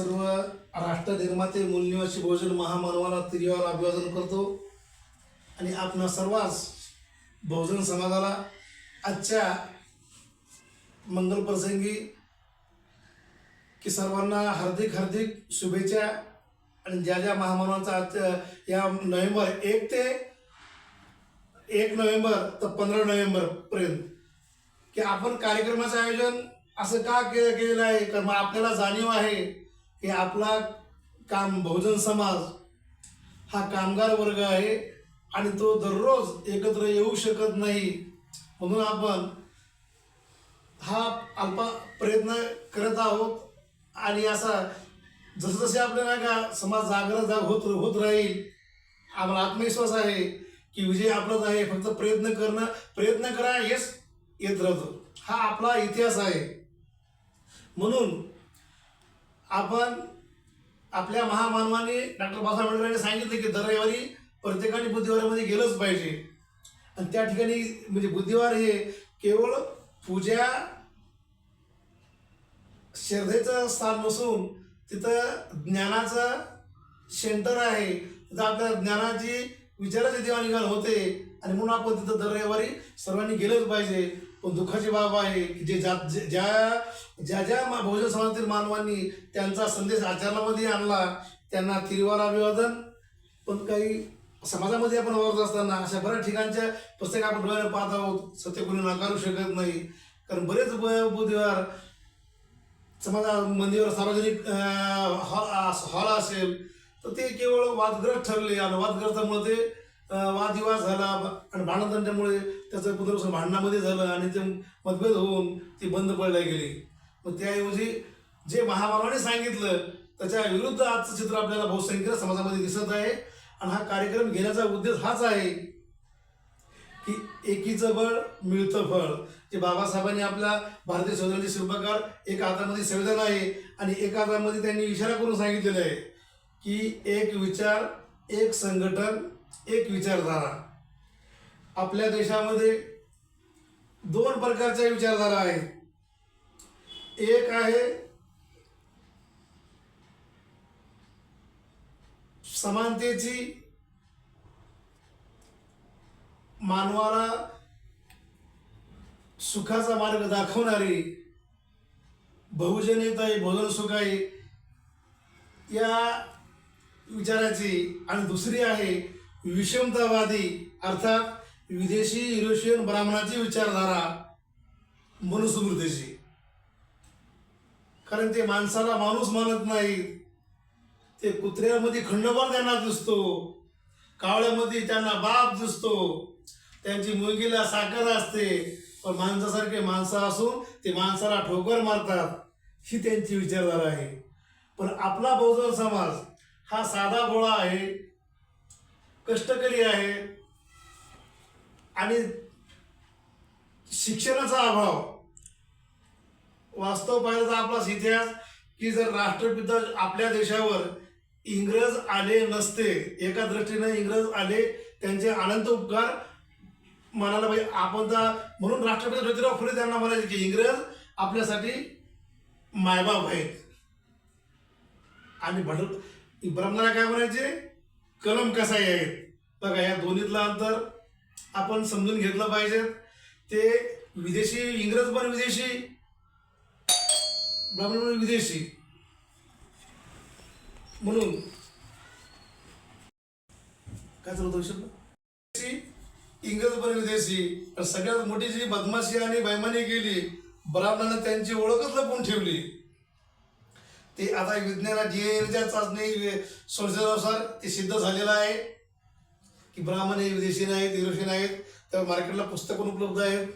सर्व राष्ट्र निर्माते मूलनिवासी भोजन महामानवाला तिरिवार अभिवादन करतो. आणि आपणा सर्वांस बहुजन समाजाला आजच्या मंगलप्रसंगी की सर्वांना हार्दिक हार्दिक शुभेच्छा आणि ज्या ज्या महामानवांचा आज या नोव्हेंबर एक ते एक नोव्हेंबर तर पंधरा नोव्हेंबर पर्यंत की आपण कार्यक्रमाचं आयोजन असं का केलं केलेलं आहे? कारण मग आपल्याला जाणीव आहे हे आपला काम बहुजन समाज हा कामगार वर्ग आहे आणि तो दररोज एकत्र येऊ शकत नाही. म्हणून आपण हा अल्पा प्रयत्न करत आहोत आणि असा जसजसे आपल्याला का समाज जागृत जा होत होत राहील आम्हाला आत्मविश्वास आहे की विजय आपलाच आहे. फक्त प्रयत्न करणं प्रयत्न करा हेच येत राहतो. हा आपला इतिहास आहे. म्हणून आपण आपल्या महामानवाने डॉक्टर बाबासाहेब आंबेडकरांनी सांगितलं की दर रविवारी प्रत्येकाने बुद्धिवारामध्ये गेलंच पाहिजे. आणि त्या ठिकाणी म्हणजे बुद्धिवार हे केवळ पूजा श्रद्धेचं स्थान नसून तिथं ज्ञानाचं सेंटर आहे. तिथं आपल्या ज्ञानाची विचाराची देवाणघेवाण होते. आणि म्हणून आपण तिथं दर रविवारी सर्वांनी गेलंच पाहिजे. पण दुःखाची बाब आहे की जे ज्या ज्या ज्या ज्या बहुजन समाजातील मानवांनी त्यांचा संदेश आचरणामध्ये आणला त्यांना तिरवार अभिवादन. पण काही समाजामध्ये आपण वावरत असताना अशा बऱ्याच ठिकाणच्या पुस्तक आपण डोळ्याने पाहत आहोत. सत्य कोणी नाकारू शकत नाही. कारण बरेच ब- बुधवार समाजा मंदिरावर सार्वजनिक हॉल हॉल असेल तर ते केवळ वादग्रस्त ठरले. आणि वादग्रस्तामुळे ते वादविवाद झाला आणि भांडणतंट्यामुळे त्याचं पुनर्वसन भांडणामध्ये झालं आणि ते मतभेद होऊन ती बंद पडल्या गेली. मग त्याऐवजी जे महामानवाने सांगितलं त्याच्या विरुद्ध आजचं चित्र आपल्याला बहुसंख्य समाजामध्ये दिसत आहे. आणि हा कार्यक्रम घेण्याचा उद्देश हाच आहे की एकीचं बळ मिळतं फळ. जे बाबासाहेबांनी आपल्या भारतीय संविधानाचे शिल्पकार एका हातामध्ये संविधान आहे आणि एका हातामध्ये त्यांनी इशारा करून सांगितलेलं आहे की एक विचार एक संघटन एक विचारधारा. आपल्या देशामध्ये दोन प्रकारच्या विचारधारा आहेत. एक आहे समानतेची मानवाला सुखाचा मार्ग दाखवणारी बहुजनता आहे सुखाई सुख आहे या विचाराची. आणि दुसरी आहे विषमतावादी अर्थात विदेशी युरोशियन ब्राह्मणाची विचारधारा मनुस्मृतीची कारण ते माणसाला माणूस मानत नाही ते कुत्र्यामध्ये खंडोबा त्यांना दिसतो. कावळ्यामध्ये त्यांना बाप दिसतो. त्यांची मुलगीला साखर असते. पण माणसासारखे माणसं असून ते माणसाला ठोकर मारतात. ही त्यांची विचारधारा आहे. पण आपला बहुजन समाज हा साधा गोळा आहे. कष्टकरी आहे. आणि शिक्षणाचा अभाव. वास्तव पाहिजे आपलाच इतिहास की जर राष्ट्रपिता आपल्या देशावर इंग्रज आले नसते एका दृष्टीने इंग्रज आले त्यांचे अनंत उपकार म्हणायला पाहिजे. आपण तर म्हणून राष्ट्रपिता ज्योतिराव फुले त्यांना म्हणायचे की इंग्रज आपल्यासाठी मायबाप आहेत. आणि भट ब्रह्मला काय म्हणायचे? कलम कसा आहेत बघा या दोन्हीतलं अंतर आपण समजून घेतलं पाहिजे ते विदेशी इंग्रज पण विदेशी. ब्राह्मण पण विदेशी. म्हणून काय चालू इंग्रज पण विदेशी. सगळ्यात मोठी जी बदमाशी आणि बैमानी केली ब्राह्मणानं त्यांची ओळखच लपून ठेवली. ते आता विज्ञानात जे चाचणी संशोधनानुसार ते सिद्ध झालेलं आहे. की ब्राह्मण हे विदेशी नाहीत युरोशियन आहेत तर मार्केटला पुस्तक पण उपलब्ध आहेत.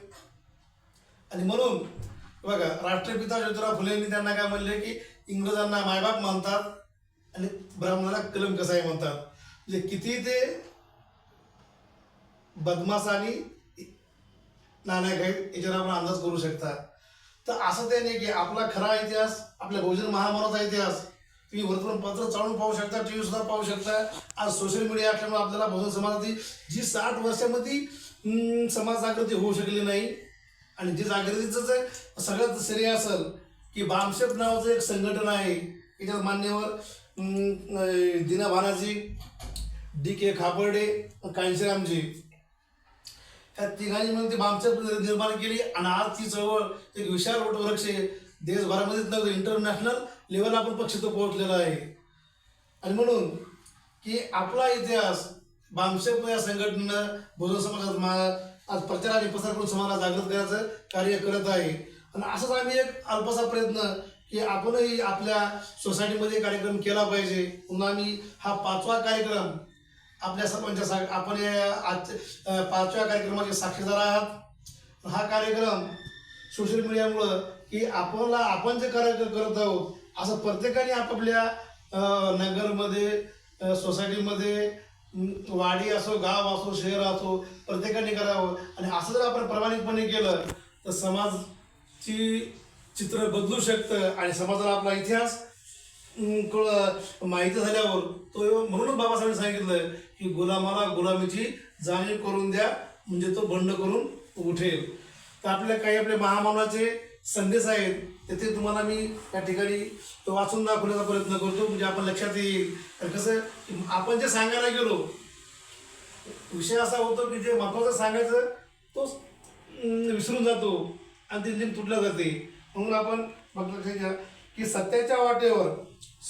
आणि म्हणून बघा राष्ट्रपिता ज्योतिराव फुलेंनी त्यांना काय म्हणले की इंग्रजांना मायबाप मानतात आणि ब्राह्मणाला कलम कसाई म्हणतात. म्हणजे किती ते बदमास आणि नानायक आहेत याच्यावर आपण अंदाज करू शकता. तर असं ते नाही की आपला खरा इतिहास आपल्या बहुजन महामानवाचा इतिहास तुम्ही वर्तमानपत्र चालून पाहू शकता टी व्ही सुद्धा पाहू शकता. आज सोशल मीडिया असल्यामुळे आपल्याला बहुजन समाजाची जी साठ वर्षामध्ये समाज जागृती होऊ शकली नाही. आणि जी जागृतीचं जे सगळ्यात श्रेय असेल की बामशेप नावाचं एक संघटन आहे. याच्यात मान्यवर दीना दिना भानाजी डी के खापर्डे कांशीरामजी. त्या तिघांनी मिळून ती बामचप निर्माण केली आणि आज ती चळवळ एक विशाल वटवृक्ष देशभरामध्ये देशभरामध्येच नव्हे इंटरनॅशनल लेवलला आपण पक्ष तो पोहोचलेला आहे. आणि म्हणून की आपला इतिहास बामशेप या संघटनेनं बहुजन समाजात मा आज प्रचार आणि प्रसार करून समाजाला जागृत करायचं कार्य करत आहे. आणि असंच आम्ही एक अल्पसा प्रयत्न की आपणही आपल्या सोसायटीमध्ये कार्यक्रम केला पाहिजे. पुन्हा आम्ही हा पाचवा कार्यक्रम आपल्या सर्वांच्या सा आपण आज पाचव्या कार्यक्रमाचे साक्षीदार आहात. हा कार्यक्रम सोशल मीडियामुळं की आपल्याला आपण जे कार्य करत आहोत असं प्रत्येकाने आपापल्या नगरमध्ये सोसायटीमध्ये वाडी असो गाव असो शहर असो प्रत्येकाने करावं. आणि असं जर आपण प्रामाणिकपणे केलं तर समाजची चित्र बदलू शकतं आणि समाजाला आपला इतिहास कळ माहिती झाल्यावर तो म्हणूनच बाबासाहेबांनी सांगितलं की गुलामाला गुलामीची जाणीव करून द्या म्हणजे तो बंड करून उठेल. तर आपल्या काही आपले महामानवाचे संदेश आहेत तेथे तुम्हाला मी त्या ठिकाणी तो वाचून दाखवण्याचा प्रयत्न करतो म्हणजे आपण लक्षात येईल. तर कसं आपण जे सांगायला गेलो विषय असा होतो की जे महत्वाचं सांगायचं तो विसरून जातो आणि ती लिंक तुटल्या जाते. म्हणून आपण बघ लक्षात घ्या की सत्याच्या वाटेवर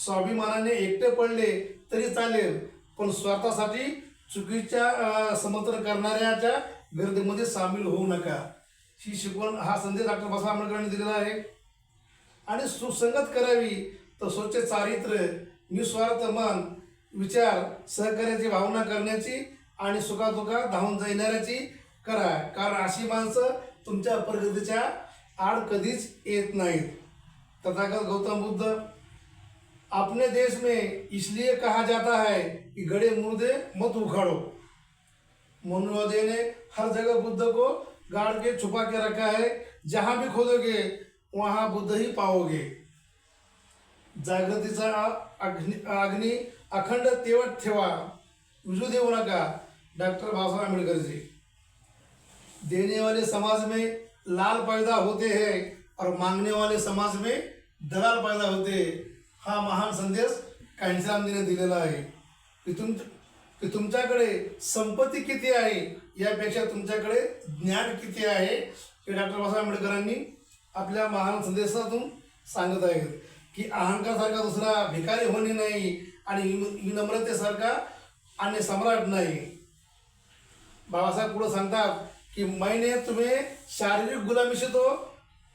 स्वाभिमानाने एकटे पडले तरी चालेल. पण स्वार्थासाठी चुकीच्या समर्थन करणाऱ्याच्या गर्दीमध्ये सामील होऊ नका. ही शिकवण हा संदेश डॉक्टर बाबासाहेब आंबेडकरांनी दिलेला आहे. आणि सुसंगत करावी तर स्वच्छ चारित्र्य निस्वार्थ मन विचार सहकार्याची भावना करण्याची आणि सुखादुखा धावून जाणाऱ्याची करा. कारण अशी माणसं तुमच्या प्रगतीच्या आड कधीच येत नाहीत. तथागत गौतम बुद्ध अपने देश में इसलिए कहा जाता है कि गड़े मुर्दे मत उखाड़ो। मनोदय ने हर जगह बुद्ध को गाड़ के छुपा के रखा है। जहां भी खोदोगे वहां बुद्ध ही पाओगे। जागृतीचा अग्नि अग्नी अखंड तेवट ठेवा। विजू देऊ नका डॉक्टर बाबासाहेब आंबेडकर जी देने वाले समाज में लाल पैदा होते हैं और मांगने वाले समाज में दलाल पैदा होते हैं। हा महान संदेश कांशीरामजीने दिलेला आहे. की तुम की तुमच्याकडे संपत्ती किती आहे यापेक्षा तुमच्याकडे ज्ञान किती आहे हे डॉक्टर बाबासाहेब आंबेडकरांनी आपल्या महान संदेशातून सांगत आहेत. की अहंकारसारखा दुसरा भिकारी होणे नाही आणि विनम्रतेसारखा आणि सम्राट नाही. बाबासाहेब पुढे सांगतात की मैने तुम्ही शारीरिक गुलामीशी तो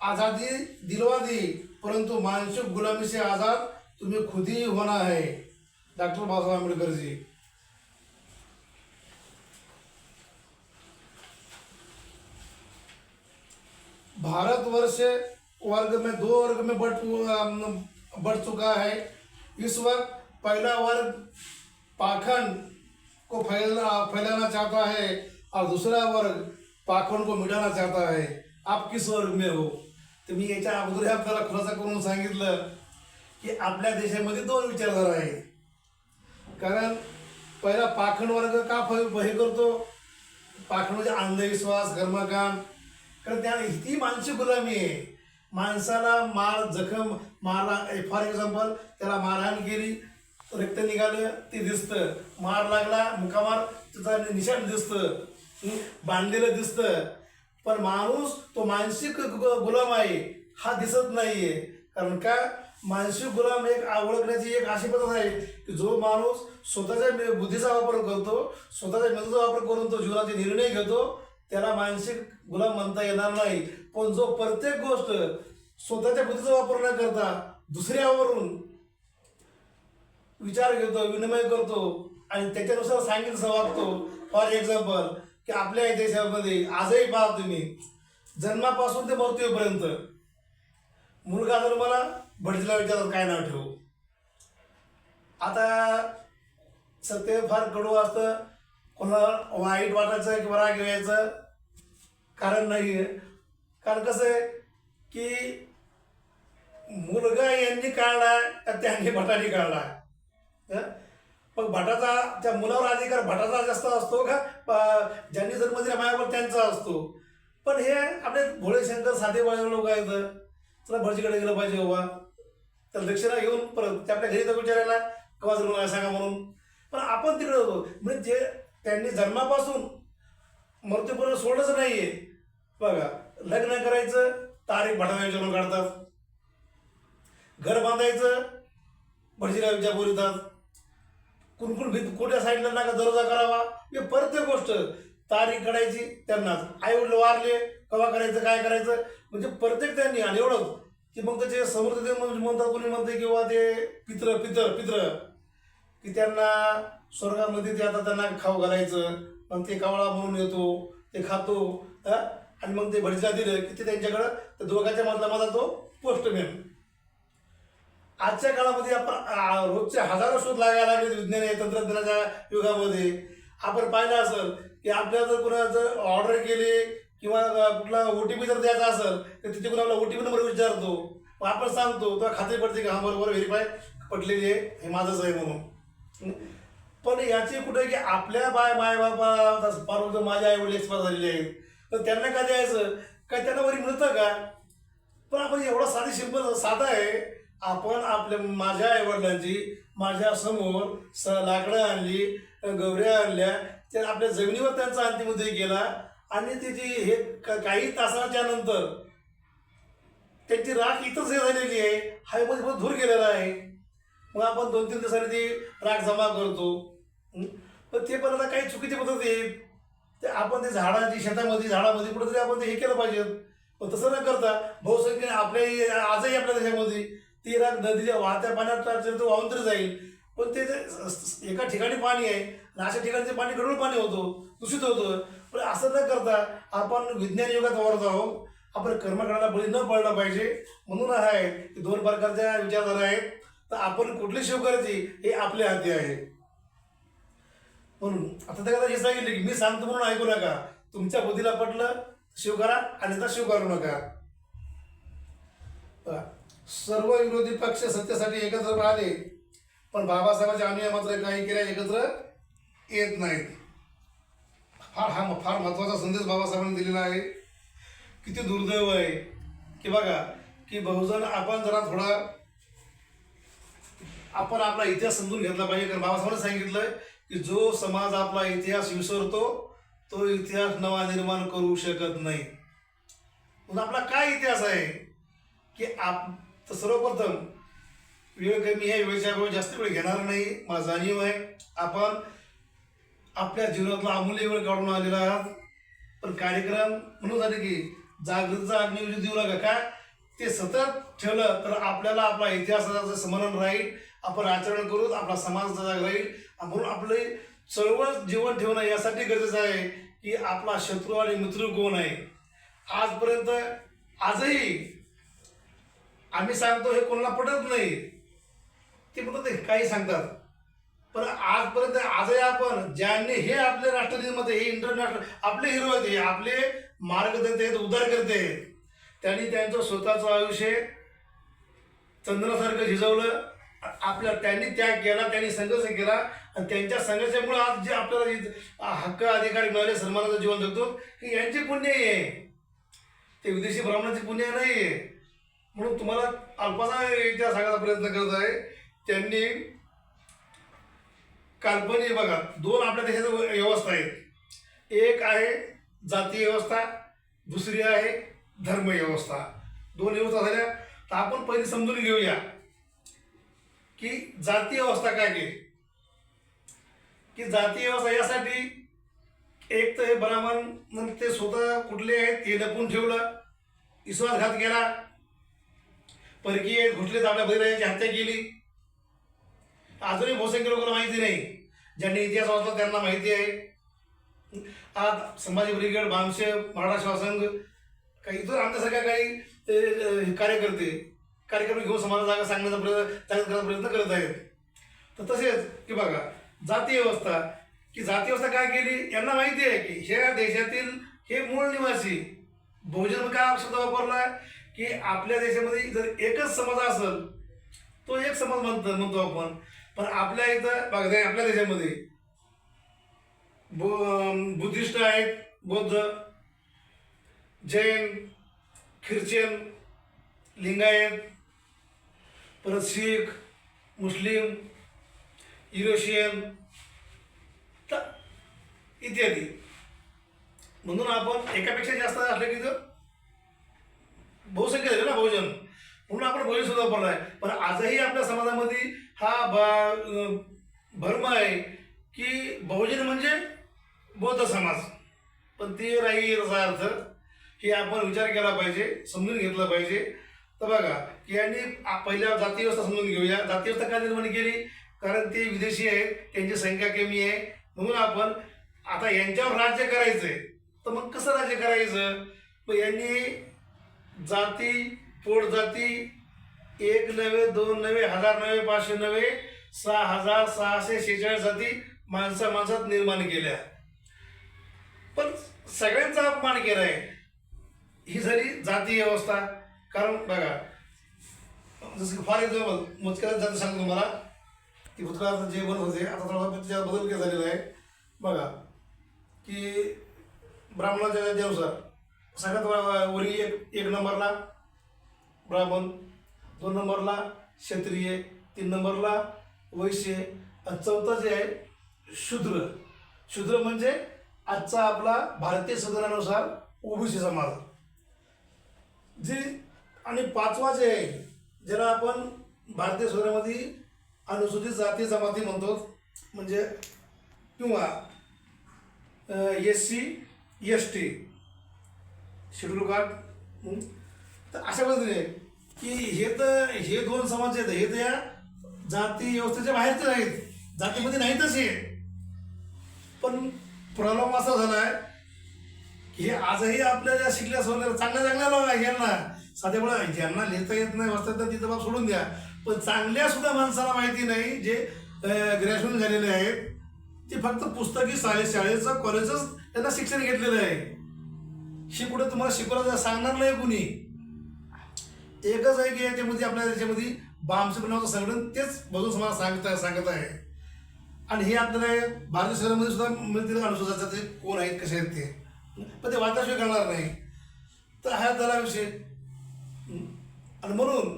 आझादी दिलवा दी परंतु मानसिक गुलामीशी आझाद तुम्ही खुद ही होना है डॉक्टर बाबासाहेब आंबेडकर जी भारतवर्ष वर्ग में दो वर्ग में बढ़ बढ़ चुका है. इस वक्त पहला वर्ग पाखंड को फैलना फैलाना चाहता है और दूसरा वर्ग पाखंड को मिटाना चाहता है। आप किस वर्ग में हो? तुम्ही याच्या अगोदर आपल्याला खुलासा करून सांगितलं. की आपल्या देशामध्ये दोन विचारधारा आहे कारण पहिला पाखंड वर्ग का फ- हे करतो? पाखंड म्हणजे अंधविश्वास घर्मकाम कारण त्या ही मानसिक गुलामी आहे. माणसाला मार जखम मारला फॉर एक्झाम्पल त्याला मारहाण केली रक्त निघालं ते दिसतं. मार लागला मुकामार त्याचा निशाण दिसतं. बांधलेलं दिसतं. पण माणूस तो मानसिक गुलाम आहे. हा दिसत नाहीये. कारण का? मानसिक गुलाम एक ओळखण्याची एक अशी पद्धत आहे की जो माणूस स्वतःच्या बुद्धीचा वापर करतो स्वतःच्या मेंदूचा वापर करून तो जीवनाचे निर्णय घेतो त्याला मानसिक गुलाम म्हणता येणार नाही. पण जो प्रत्येक गोष्ट स्वतःच्या बुद्धीचा वापर न करता दुसऱ्यावरून विचार घेतो विनिमय करतो आणि त्याच्यानुसार सांगितलं वागतो. फॉर एक्झाम्पल की आपल्या देशामध्ये आजही पहा तुम्ही जन्मापासून ते मृत्यूपर्यंत. मुलगा जर मला भटजीला विचारत काय नाव ठेवू? आता सत्य फार कडू असतं. कोणाला वाईट वाटायचं किंवा राग यायचं कारण नाही आहे कारण कसं आहे की मुलगा यांनी काढला का त्यांनी भटाने काढला. मग भटाचा त्या मुलावर अधिकार भटाचा जास्त असतो का? ज्यांनी जन्म दिला माझ्यावर त्यांचा असतो. पण हे आपले भोळे शंकर साधे लोक आहेत. चला भटजीकडे गेलं पाहिजे बाबा. तर दक्षिणा घेऊन परत ते आपल्या घरी जातो विचारायला कवा जर मला सांगा म्हणून. पण आपण तिकडे होतो. म्हणजे जे त्यांनी जन्मापासून मृत्यूपर्यंत सोडलंच नाहीये. बघा लग्न करायचं तारीख भटाव्या विचारून काढतात. घर बांधायचं भटजीला विचार बोलतात. कुणकुण भीत कोणत्या साईडला नाका दरोजा करावा. हे प्रत्येक गोष्ट तारीख काढायची त्यांनाच. आई वडील वारले कवा करायचं काय करायचं? म्हणजे प्रत्येक त्यांनी आणि एवढं की मग त्याचे समृद्ध म्हणजे म्हणतात कोणी म्हणते किंवा ते पित्र पित्र पित्र. की त्यांना स्वर्गामध्ये ते आता त्यांना खाऊ घालायचं मग ते कावळा म्हणून येतो ते खातो आणि मग ते भडीला दिलं की ते त्यांच्याकडं त्या दोघांच्या मधला माझा तो पोस्टमॅन. आजच्या काळामध्ये आपण रोजचे हजारो शोध लागायला लागले विज्ञान या तंत्रज्ञानाच्या युगामध्ये. आपण पाहिलं असेल की आपल्याला जर कुणा जर ऑर्डर केली किंवा कुठला ओ टी पी जर द्यायचा असेल तर तिथे कुणाला ओ टी पी नंबर विचारतो. मग आपण सांगतो तेव्हा खात्री पडते की? हा बरोबर व्हेरीफाय पटलेली आहे हे माझंच आहे म्हणून. पण याची कुठे की आपल्या बाय माय बाबा पार माझ्या आईवडील एक्सपायर झालेले आहेत. तर त्यांना काय द्यायचं? काय त्यांना वरी मिळतं का? पण आपण एवढा साधी शिल्प साधा आहे. आपण आपल्या माझ्या आईवडिलांची माझ्यासमोर स लाकडं आणली गवऱ्या आणल्या त्या आपल्या जमिनीवर त्यांचा अंतिमोदय केला. आणि त्याची हे काही तासाच्या नंतर त्यांची राख इथंच हे झालेली आहे. हायमध्ये पण धूर गेलेला आहे. मग आपण दोन तीन दिवसांनी ती राख जमा करतो. पण ते पण आता काही चुकीची पद्धत येईल ते आपण ते झाडाची शेतामध्ये झाडामध्ये कुठेतरी आपण ते हे केलं पाहिजे. पण तसं न करता बहुसंख्येने आपल्या आजही आपल्या देशामध्ये ती राख नदीच्या वाहत्या पाण्यात वाहून तरी जाईल. पण ते जे एका ठिकाणी पाणी आहे आणि अशा ठिकाणी ते पाणी गडूळ पाणी होतो दूषित होतं पण असं न करता आपण विज्ञान युगात वावरत आहोत. आपण कर्मकांडाला बळी न पडला पाहिजे. म्हणून आहे की दोन प्रकारच्या विचारधारा आहेत. तर आपण कुठली शिव करायची हे आपल्या हाती आहे. म्हणून आता त्या हे सांगितलं की मी सांगतो म्हणून ऐकू नका. तुमच्या बुद्धीला पटलं शिव करा आणि शिव करू नका. सर्व विरोधी पक्ष सत्तेसाठी एकत्र आले पण बाबासाहेबांच्या अनुया मात्र काही केल्या एकत्र येत नाहीत. फार हा फार महत्त्वाचा संदेश बाबासाहेबांनी दिलेला आहे. किती दुर्दैव आहे. की बघा की बहुजन आपण जरा थोडा आपण आपला इतिहास समजून घेतला पाहिजे. कारण बाबासाहेबांनी सांगितलं की जो समाज आपला इतिहास विसरतो तो इतिहास नवा निर्माण करू शकत नाही. म्हणून आपला काय इतिहास आहे? की आप तर सर्वप्रथम वेळ कमी आहे वेळेच्या वेळ जास्त वेळ घेणार नाही. मला जाणीव आहे आपण आपल्या जीवनातला अमूल्य वेळ काढून आलेला आहात. पण कार्यक्रम म्हणून झाले की जागृतीचा अग्निविजय देऊ लागा का? ते सतत ठेवलं तर आपल्याला आपला इतिहासाचं स्मरण राहील. आपण आचरण करू आपला समाज जाग राहील. म्हणून आपले चळवळ जीवन ठेवणं यासाठी गरजेचं आहे की आपला शत्रू आणि मित्र कोण आहे. आजपर्यंत आजही आम्ही सांगतो हे कोणाला पटत नाही. ते म्हणतात "हे काही सांगतात. पण आजपर्यंत आजही आपण ज्यांनी हे आपले राष्ट्रनिधीमध्ये हे इंटरनॅशनल आपले हिरो आहेत हे आपले मार्गदर्ते आहेत उद्धार करते त्यांनी त्यांचं स्वतःचं आयुष्य चंद्रासारखं झिजवलं आपल्या त्यांनी त्याग केला त्यांनी संघर्ष केला आणि त्यांच्या संघर्षामुळे आज जे आपल्याला हक्क अधिकारी मिळाले सन्मानाचं जीवन जगतो हे यांचे पुण्य आहे. ते विदेशी ब्राह्मणाचे पुण्य नाही आहे म्हणून तुम्हाला अल्पासा इतिहास सांगायचा प्रयत्न करत आहे. त्यांनी काल्पनिक बघा दोन आपल्या देशाच्या व्यवस्था आहेत. एक आहे जाती व्यवस्था दुसरी आहे धर्म व्यवस्था. दोन व्यवस्था झाल्या. तर आपण पहिले समजून घेऊया की जाती व्यवस्था काय केली की जाती व्यवस्था यासाठी एक तर हे ब्राह्मण ते स्वतः कुठले आहेत ते लपून ठेवलं विश्वासघात केला. परकीय घुटले आपल्या बहिराजाची हत्या केली. अजूनही बहुसंख्य लोकांना माहिती नाही. ज्यांनी इतिहास वाचला त्यांना माहिती आहे. आज संभाजी ब्रिगेड भामशे मराठा श्वासंघ काही इतर आमच्यासारख्या काही कार्यकर्ते कार्यक्रम घेऊन समाजाला सांगण्याचा प्रयत्न प्रयत्न करत आहेत. तर तसेच की बघा जाती व्यवस्था की जाती व्यवस्था काय केली यांना माहिती आहे की ह्या देशातील हे मूळ निवासी बहुजन का शब्द वापरला की आपल्या देशामध्ये जर एकच समाज असेल तो एक समाज म्हणतो म्हणतो आपण पण आपल्या इथं बघा आपल्या देशामध्ये बु- बुद्धिस्ट आहेत बौद्ध जैन ख्रिश्चन लिंगायत परत शीख मुस्लिम युरोशियन इत्यादी. म्हणून आपण एकापेक्षा जास्त असलं की तर बहुसंख्य झाली ना बहुजन. म्हणून आपण बहुजन सुद्धा वापरला आहे. पण आजही आपल्या समाजामध्ये हा बा अं, भ्रम आहे की बहुजन म्हणजे बौद्ध समाज. पण ते राही याचा अर्थ हे आपण विचार केला पाहिजे समजून घेतलं पाहिजे. तर बघा की यांनी पहिल्या जाती व्यवस्था समजून घेऊया. जाती व्यवस्था का निर्माण केली? कारण ते विदेशी आहेत त्यांची संख्या कमी आहे. म्हणून आपण आता यांच्यावर राज्य करायचंय. तर मग कसं राज्य करायचं? मग यांनी जाती पोट जाती एक नव्हे दोन नव्हे हजार नव्हे पाचशे नव्हे सहा हजार सहाशे शेहेचाळीस जाती माणसा माणसात निर्माण केल्या. पण सगळ्यांचा अपमान केला आहे. ही झाली जाती व्यवस्था. कारण बघा जसं फॉर एक्झाम्पल मुचक्यात जाती सांगतो तुम्हाला. की भूतकाळात जे बदल होते आता थोडा त्याच्यात बदल काय झालेला आहे. बघा की ब्राह्मणाच्या जातीनुसार सगळ्यात वरी एक एक नंबरला ब्राह्मण. दोन नंबरला क्षत्रिय तीन नंबरला वैश्य चौथा जे आहे शूद्र. शूद्र म्हणजे आजचा आपला भारतीय सदनानुसार ओबीसी समाज. जे आणि पाचवा जे आहे ज्याला आपण भारतीय सदनामध्ये अनुसूचित जाती जमाती म्हणतो म्हणजे किंवा S C S T schedule caste तर अशा पद्धतीने की हे तर हे दोन समाज आहेत. हे त्या जाती व्यवस्थेच्या बाहेरचे आहेत जातीमध्ये नाहीतच हे पण प्रॉब्लेम असा झाला आहे की हे आजही आपल्या ज्या शिकल्या सवल्या चांगल्या चांगल्या लोक आहे यांना. साध्यामुळे ज्यांना लिहिता येत नाही वाचता येत नाही तिथं बाब सोडून द्या. पण चांगल्या सुद्धा माणसाला माहिती नाही जे ग्रॅज्युएशन झालेले आहेत. ते फक्त पुस्तकी शाळे शाळेचं कॉलेजच त्यांना शिक्षण घेतलेलं आहे. हे कुठे तुम्हाला शिकवलं सांगणार नाही कुणी. एकच आहे की याच्यामध्ये आपल्या त्याच्यामध्ये बामसे नावाचं संघटन तेच बघून समाज सांगत आहे सांगत आहे. आणि हे आपल्याला भारतीय शहरामध्ये सुद्धा मिळतील अनुसूचित ते कोण आहेत कसे आहेत ते? पण ते वाताशिवाय करणार नाही. तर हा झाला विषय. आणि म्हणून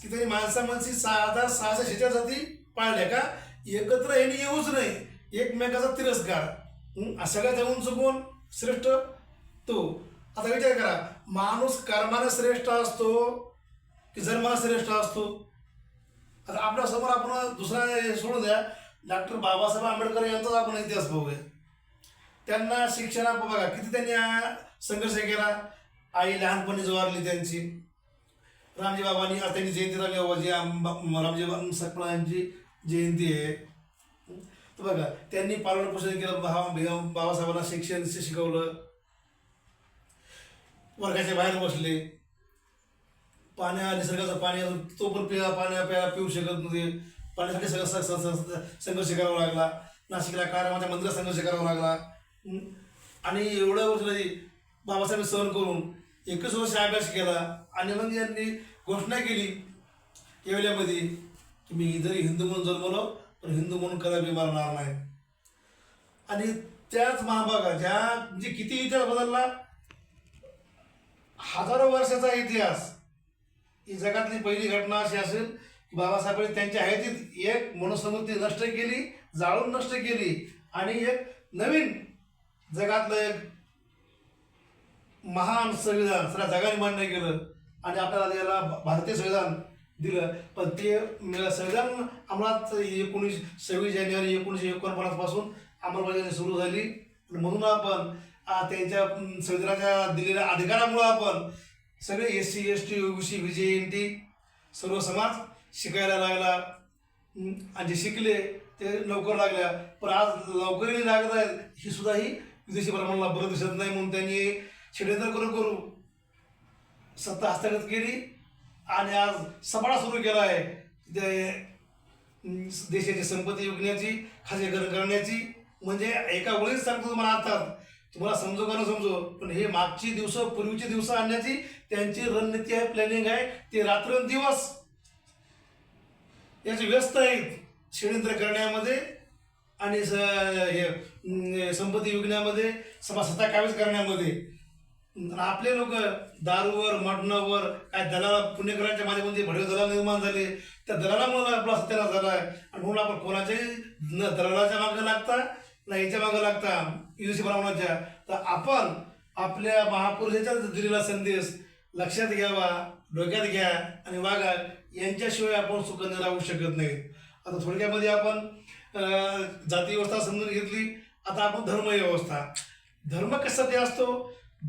की त्यांनी माणसा माणसी सहा हजार सहाशे शेहेचाळीस पाळल्या का? एकत्र येणे येऊच नाही. एकमेकाचा तिरस्कार. सगळ्यात जाऊन चुकून श्रेष्ठ. तो आता विचार करा. माणूस कर्मानं श्रेष्ठ असतो की जन्माला श्रेष्ठ असतो? आता आपल्यासमोर आपण दुसरा सोडून द्या. डॉक्टर बाबासाहेब आंबेडकर यांचाच आपण इतिहास बघूया. त्यांना शिक्षणा बघा. किती त्यांनी संघर्ष केला? आई लहानपणी जवारली त्यांची. रामजी बाबांनी त्यांनी जयंती रामजी बाबाजी बा- रामजी बाबा सकपाळ यांची जयंती आहे. तर बघा त्यांनी पालन पोषण केलं बा- बाबासाहेबांना शिक्षण शिकवलं. वर्गाच्या बाहेर बसले. पाण्या निसर्गाचं पाणी तो पण पिया पाण्या प्या पिऊ शकत नव्हते. पाण्यासाठी सगळं संघर्ष करावा लागला. नाशिकला कारामाच्या मंदिरात संघर्ष करावा लागला. आणि एवढ्या वर्ष बाबासाहेब सहन करून एकच वर्ष अभ्यास केला. आणि मग यांनी घोषणा केली येवल्यामध्ये की मी जरी हिंदू म्हणून जन्मलो पण हिंदू म्हणून कदापि मरणार नाही. आणि त्याच महाभागा ज्या म्हणजे किती इतिहास बदलला हजारो वर्षाचा इतिहास. ही जगातली पहिली घटना अशी असेल की बाबासाहेबांनी त्यांच्या हयातीत एक मनुस्मृती नष्ट केली जाळून नष्ट केली आणि एक नवीन जगातलं एक महान संविधान सगळ्या जगाने मान्य केलं आणि आपल्याला याला भारतीय संविधान दिलं. पण ते संविधान अंमलात एकोणीस सव्वीस जानेवारी एकोणीसशे एकोणपन्नासपासून अंमलबजावणी सुरू झाली. म्हणून आपण त्यांच्या संविधानाच्या दिलेल्या अधिकारामुळं आपण सगळे S C S T OBC V N T सर्व समाज शिकायला लागला. आणि जे शिकले ते लवकर लागल्या. पण आज लवकरही लागत आहेत ही सुद्धा ही विदेशी प्रमाणाला बरं दिसत नाही म्हणून त्यांनी षडयंत्र करू करू सत्ता हस्तगत केली. आणि आज सपाडा सुरू केला आहे. ते देशाची संपत्ती विकण्याची खाजगीकरण करण्याची. म्हणजे एका वेळेस सांगतो तुम्हाला आता तुम्हाला समजो का न समजो पण हे मागची दिवस पूर्वीची दिवस आणण्याची त्यांची रणनीती आहे प्लॅनिंग आहे ते रात्रंदिवस याचे व्यस्त आहेत. षडयंत्र करण्यामध्ये आणि स- हे संपत्ती विकण्यामध्ये सभा सत्ता काबीज करण्यामध्ये आपले लोक दारूवर मटणावर काय दलाला पुणेकरांच्या माध्यमातून जे भडवे दलाल निर्माण झाले त्या दलालामुळे आपला सत्यानाश झाला आहे आणि म्हणून आपण कोणाच्याही न दलालाच्या मागं लागता ना याच्या मागं लागता युनिसी ब्राह्मणाच्या तर आपण आपल्या महापुरुषाच्या दिलेला संदेश लक्षात घ्यावा डोक्यात घ्या आणि वागा. यांच्याशिवाय आपण सुखंद राहू शकत नाही. आता थोडक्यामध्ये आपण जाती व्यवस्था समजून घेतली. आता आपण धर्म व्यवस्था. धर्म कशासाठी असतो?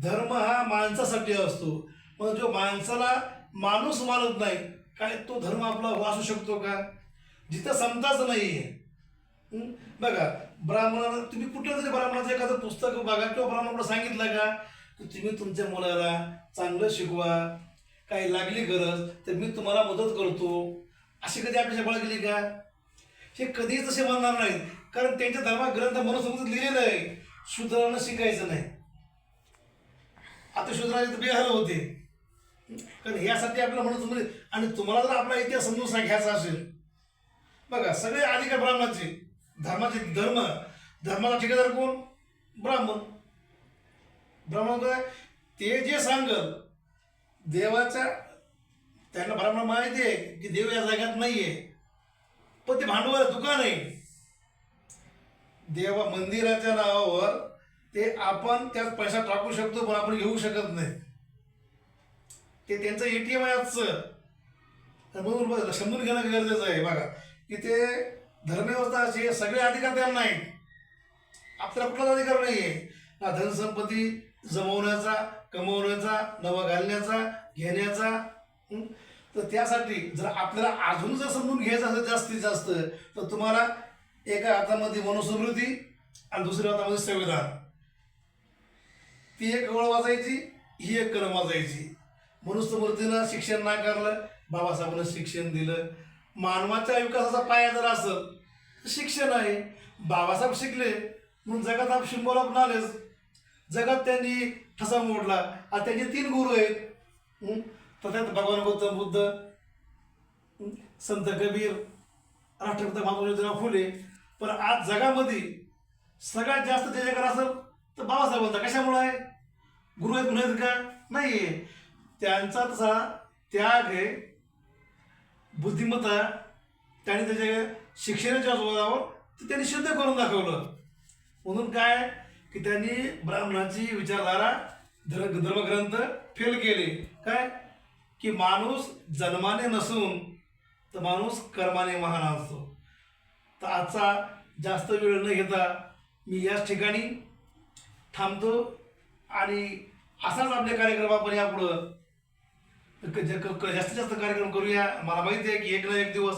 धर्म हा माणसासाठी असतो. मग जो माणसाला माणूस मानत नाही काय तो धर्म आपला वाचू शकतो का? जिथं समताच नाही आहे बघा ब्राह्मणाला तुम्ही कुठलं तरी ब्राह्मणाचं एखादं पुस्तक बघा किंवा ब्राह्मणाकडे सांगितलं का की तुम्ही तुमच्या मुलाला चांगलं शिकवा काही लागली गरज तर मी तुम्हाला मदत करतो. अशी कधी अपेक्षा बाळगली का? हे कधीच तसे म्हणणार नाहीत. कारण त्यांच्या धर्मात ग्रंथ मनुसंहितेत लिहिलेलं आहे शूद्रानं शिकायचं नाही. आता शूद्राचे तर बेहाल होते. कारण ह्यासाठी आपल्याला म्हणून तुम्ही आणि तुम्हाला जर आपला इतिहास समजून सांगायचा असेल बघा सगळे अधिकार ब्राह्मणाचे. धर्माचे धर्म धर्माचा ठेकेदार कोण? ब्राह्मण. ब्राह्मण काय ते जे सांगल देवाच्या त्यांना ब्राह्मण माहिती आहे की देव या जागात नाही आहे पण ते भांडवल दुकान आहे. देवा मंदिराच्या नावावर ते आपण त्यात पैसा टाकू शकतो पण आपण घेऊ शकत नाही. ते त्यांचं एटीएम आहे आजचं. तर म्हणून समजून घेणं गरजेचं आहे. बघा की ते धर्मव्यवस्था अशी आहे, सगळे अधिकार त्यांना नाहीत आपल्याला कुठलाच अधिकार नाही आहे ना धनसंपत्ती जमवण्याचा कमवण्याचा नवा घालण्याचा घेण्याचा तर त्यासाठी जर आपल्याला अजून जर समजून घ्यायचं असेल जास्तीत जास्त तर तुम्हाला एका हातामध्ये मनुस्मृती आणि दुसऱ्या हातामध्ये संविधान. ती एक कळ वाचायची ही एक कलम वाजायची मनुस्मृतीनं शिक्षण नाकारलं बाबासाहेबांना शिक्षण दिलं मानवाच्या विकासाचा पाया जर असेल शिक्षण आहे. बाबासाहेब शिकले म्हणून जगात आप शिंबोल आपण जगात त्यांनी ठसा मोडला. आता त्यांचे तीन गुरु आहेत. तर त्यात भगवान गौतम बुद्ध संत कबीर राष्ट्रपिता महात्मा ज्योतिराव फुले. पण आज जगामध्ये सगळ्यात जास्त जे जगात असेल तर बाबासाहेबांचा कशामुळे आहे? गुरु आहेत म्हणत का? नाही त्यांचा तसा त्याग आहे. बुद्धिमत्ता त्याने त्याच्या शिक्षणाच्या जोरावर ते त्यांनी सिद्ध करून दाखवलं. म्हणून काय की त्यांनी ब्राह्मणाची विचारधारा धर्म धर्मग्रंथ फेल केले. काय? की माणूस जन्माने नसून तर माणूस कर्माने महान असतो. तर आजचा जास्त वेळ न घेता मी याच ठिकाणी थांबतो आणि असाच आपल्या कार्यक्रम आपण यापुढं क- ज- क- क- जास्तीत जास्त कार्यक्रम करूया. मला माहिती आहे की एक ना एक दिवस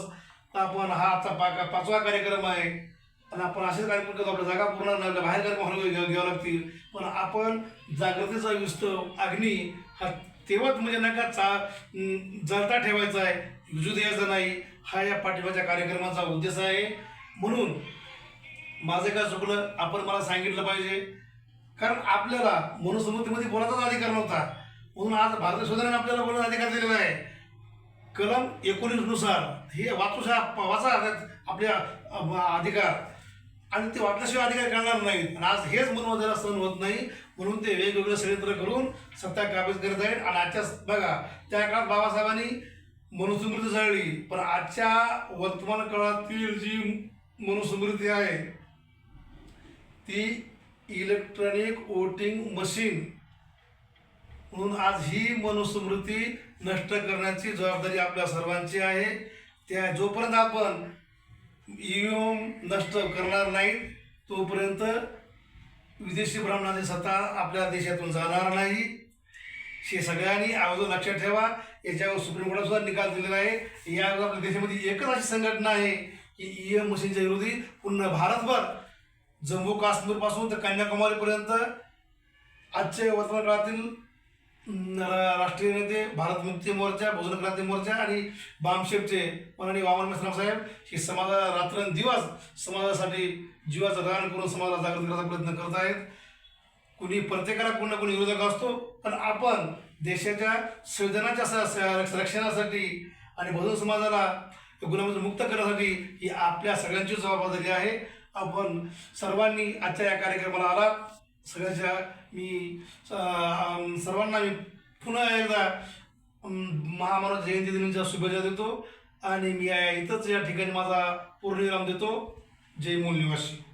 आपण हा आजचा पा पाचवा कार्यक्रम आहे. आणि आपण असेच कार्यक्रम करतो आपल्या जागा पूर्ण नाही, बाहेर कार्यक्रम हलवून घ्यावं लागतील. पण आपण जागृतीचा विस्तव अग्नी हा तेव्हाच म्हणजे नका चा अं, जळता ठेवायचा आहे. विजू द्यायचा नाही. हा या पाठिंबाच्या कार्यक्रमाचा उद्देश आहे. म्हणून माझं काय चुकलं? आपण मला सांगितलं पाहिजे. कारण आपल्याला मनुस्मृतीमध्ये बोलायचाच अधिकार नव्हता. म्हणून आज भारतीय संविधानाने आपल्याला बोलण्याचा अधिकार दिलेला आहे. कलम एकोणीसनुसार हे वाचू वाचा आपल्या अधिकार. आणि ते वाटल्याशिवाय अधिकार करणार नाहीत. आणि आज हेच म्हणून सहन होत नाही. म्हणून ते वेगवेगळे षडयंत्र करून सत्ता काबीज करत आहेत. आणि आजच्या बघा त्या काळात बाबासाहेबांनी मनुस्मृती जळली. पण आजच्या वर्तमान काळातील जी मनुस्मृती आहे ती इलेक्ट्रॉनिक वोटिंग मशीन म्हणून आज ही मनुस्मृती नष्ट करण्याची जबाबदारी आपल्या सर्वांची आहे. त्या जोपर्यंत आपण ईव्हीएम नष्ट करणार नाहीत तोपर्यंत विदेशी ब्राह्मणाची सत्ता आपल्या देशातून जाणार नाही. हे सगळ्यांनी अगोदर लक्षात ठेवा. याच्यावर सुप्रीम कोर्टात सुद्धा निकाल दिलेला आहे. या आपल्या देशामध्ये एकच अशी संघटना आहे की ई एम मशीनच्या विरोधी पूर्ण भारतभर जम्मू काश्मीरपासून तर कन्याकुमारीपर्यंत आजच्या वर्तमान काळातील राष्ट्रीय नेते भारत मुक्ती मोर्चा बहुजन क्रांती मोर्चा आणि बामशेपचे माननीय वामन मिश्राम साहेब हे समाजा रात्रंदिवस समाजासाठी जीवाचं दान करून समाजाला जागृत करण्याचा प्रयत्न करत आहेत. कुणी प्रत्येकाला कोणी ना कोणी विरोधक असतो पण आपण देशाच्या संविधानाच्या रक्षणासाठी आणि बहुजन समाजाला गुन्ह्यामधून मुक्त करण्यासाठी ही आपल्या सगळ्यांची जबाबदारी आहे. आपण सर्वांनी आजच्या या कार्यक्रमाला आला सगळ्याच्या मी सर्वांना मी पुन्हा एकदा महामानव जयंती दिनाच्या शुभेच्छा देतो आणि मी या- इथंच या ठिकाणी माझा पूर्णविराम देतो. जय मूल निवासी.